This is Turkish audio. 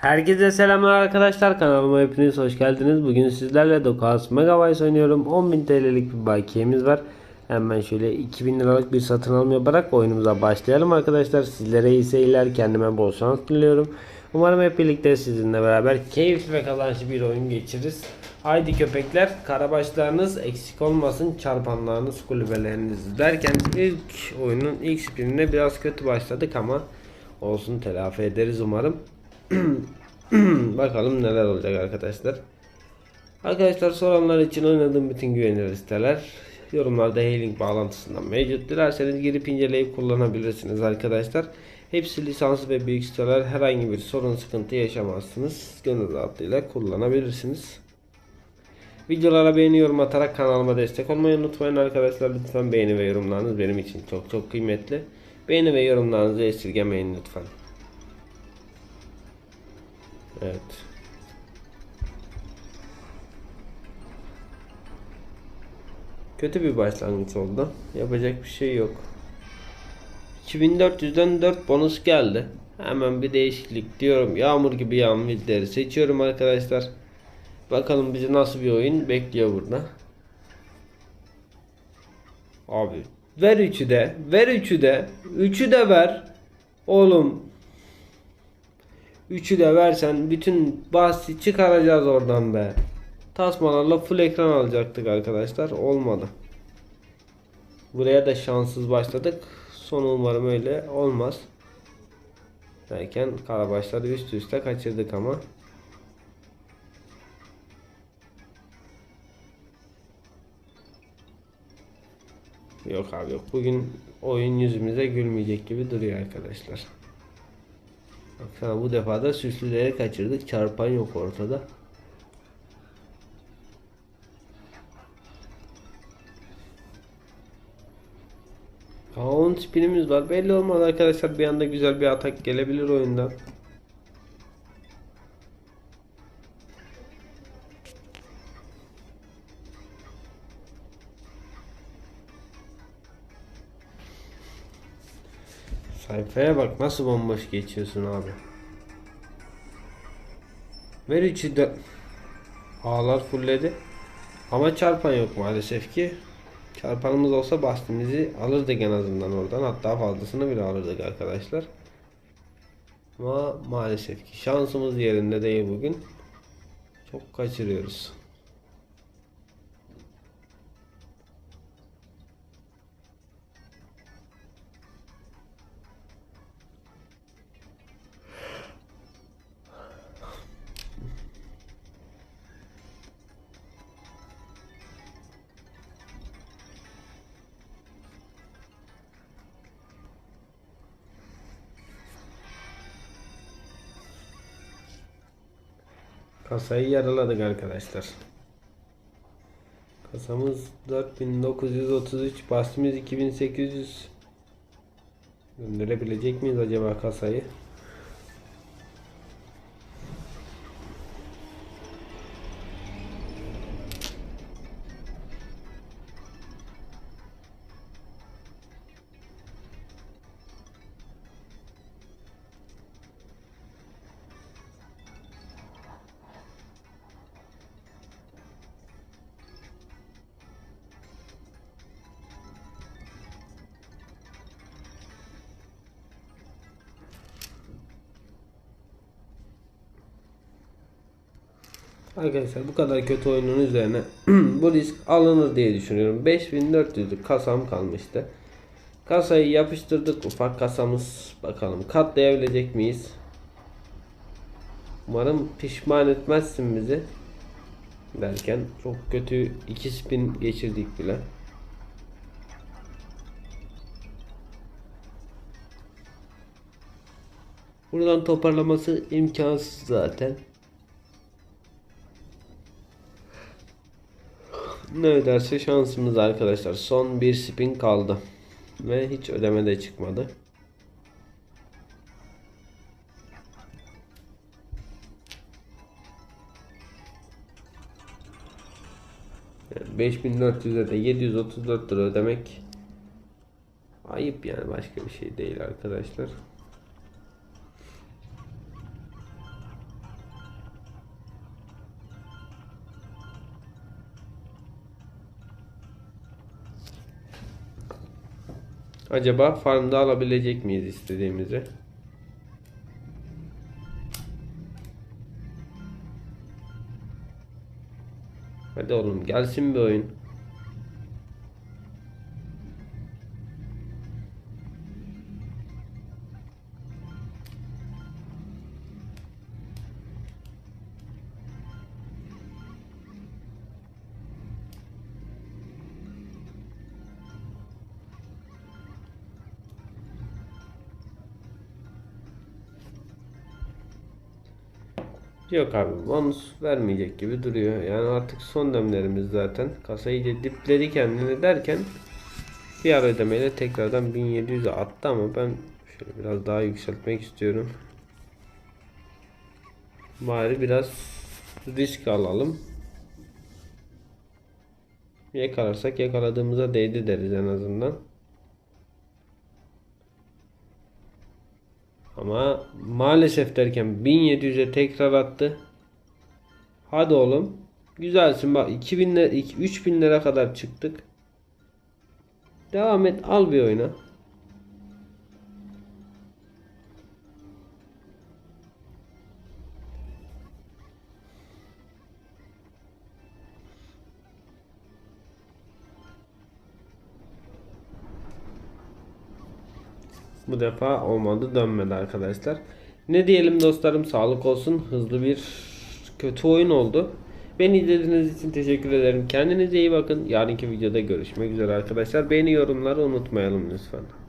Herkese selamlar arkadaşlar kanalıma hepiniz hoş geldiniz. Bugün sizlerle Dokas Megabytes oynuyorum. 10.000 TL'lik bir bakiyemiz var. Hemen şöyle 2000 liralık bir satın alma yaparak oyunumuza başlayalım arkadaşlar. Sizlere iyi seyirler, kendime bol şans diliyorum. Umarım hep birlikte sizinle beraber keyifli ve kazançlı bir oyun geçiririz. Haydi köpekler, karabaşlarınız eksik olmasın, çarpanlarınız, kulübeleriniz derken ilk oyunun ilk sprintine biraz kötü başladık ama olsun telafi ederiz umarım. Bakalım neler olacak arkadaşlar. Arkadaşlar soranlar için oynadığım bütün güvenilir siteler yorumlarda Hailing bağlantısından mevcut. Dilerseniz girip inceleyip kullanabilirsiniz arkadaşlar. Hepsi lisanslı ve büyük siteler herhangi bir sorun sıkıntı yaşamazsınız. Gönül rahatlığıyla kullanabilirsiniz. Videolara beğeni yorum atarak kanalıma destek olmayı unutmayın arkadaşlar. Lütfen beğeni ve yorumlarınız benim için çok çok kıymetli. Beğeni ve yorumlarınızı esirgemeyin lütfen. Evet. Kötü bir başlangıç oldu. Yapacak bir şey yok. 2400'den 4 bonus geldi. Hemen bir değişiklik diyorum. Yağmur gibi yağmur villeri seçiyorum arkadaşlar. Bakalım bizi nasıl bir oyun bekliyor burada. Abi ver 3'ü de. Ver 3'ü de. 3'ü de ver. Oğlum. 3'ü de versen bütün bahsi çıkaracağız oradan be. Tasmalarla full ekran alacaktık arkadaşlar. Olmadı. Buraya da şanssız başladık. Sonu umarım öyle olmaz. Derken karabaşları üst üste kaçırdık ama. Yok abi yok. Bugün oyun yüzümüze gülmeyecek gibi duruyor arkadaşlar. Baksana bu defa da süslüleri kaçırdık. Çarpan yok ortada. Aa 10 spinimiz var. Belli olmaz arkadaşlar. Bir anda güzel bir atak gelebilir oyundan. Sayfaya bak nasıl bomboş geçiyorsun abi. Ver içi de ağlar fullledi. Ama çarpan yok maalesef ki. Çarpanımız olsa bahsimizi alırdık en azından oradan. Hatta fazlasını bile alırdık arkadaşlar. Ama maalesef ki şansımız yerinde değil bugün. Çok kaçırıyoruz. Kasayı yarıladık arkadaşlar. Kasamız 4933, basımız 2800. Gönderebilecek miyiz acaba kasayı? Arkadaşlar bu kadar kötü oyunun üzerine bu risk alınır diye düşünüyorum. 5400'lük kasam kalmıştı. Kasayı yapıştırdık ufak kasamız. Bakalım katlayabilecek miyiz? Umarım pişman etmezsin bizi. Derken çok kötü iki spin geçirdik bile. Buradan toparlaması imkansız zaten. Ne öderse şansımız arkadaşlar. Son bir spin kaldı. Ve hiç ödeme de çıkmadı. Yani 5400'e de 734 lira ödemek ayıp yani başka bir şey değil arkadaşlar. Acaba farmda alabilecek miyiz istediğimizi? Hadi oğlum gelsin bir oyun. Yok abi bonus vermeyecek gibi duruyor. Yani artık son demlerimiz zaten. Kasa iyice dipledi kendini derken diğer ödemeyle tekrardan 1700'e attı ama ben şöyle biraz daha yükseltmek istiyorum. Bari biraz risk alalım. Yakalarsak yakaladığımıza değdi deriz en azından. Ama maalesef derken 1700'e tekrar attı. Hadi oğlum. Güzelsin bak 2000 lira 3000 lira kadar çıktık. Devam et al bir oyuna. Bu defa olmadı dönmedi arkadaşlar. Ne diyelim dostlarım sağlık olsun. Hızlı bir kötü oyun oldu. Beni izlediğiniz için teşekkür ederim. Kendinize iyi bakın. Yarınki videoda görüşmek üzere arkadaşlar. Beni yorumları unutmayalım lütfen.